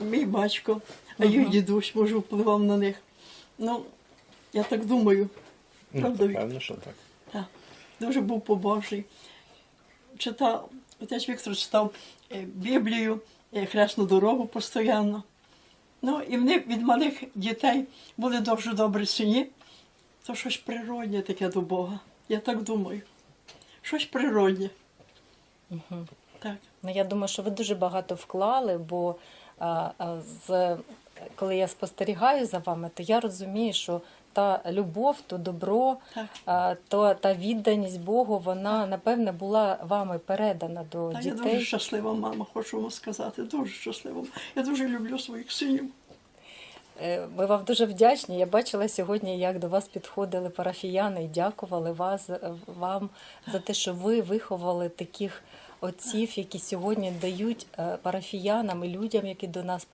Мій батько, а їх дідусь, може, впливав на них. Ну, я так думаю. Правда, Віктор? Певно, що так. Так, дуже був побожий. Читав, отець Віктор читав е, Біблію, е, хресну дорогу постійно. Ну, і вони від малих дітей були дуже добрі сині. То щось природнє таке до Бога. Я так думаю. Щось природнє. Так. Ну, я думаю, що ви дуже багато вклали, бо з, коли я спостерігаю за вами, то я розумію, що та любов, то добро, то та відданість Богу, вона напевне була вами передана до Так, я дуже щаслива мама, хочу вам сказати. Дуже щаслива. Я дуже люблю своїх синів. Е, Ми вам дуже вдячні. Я бачила сьогодні, як до вас підходили парафіяни і дякували вас е, вам за те, що ви виховали таких отців, які сьогодні дають е, парафіянам і людям, які до нас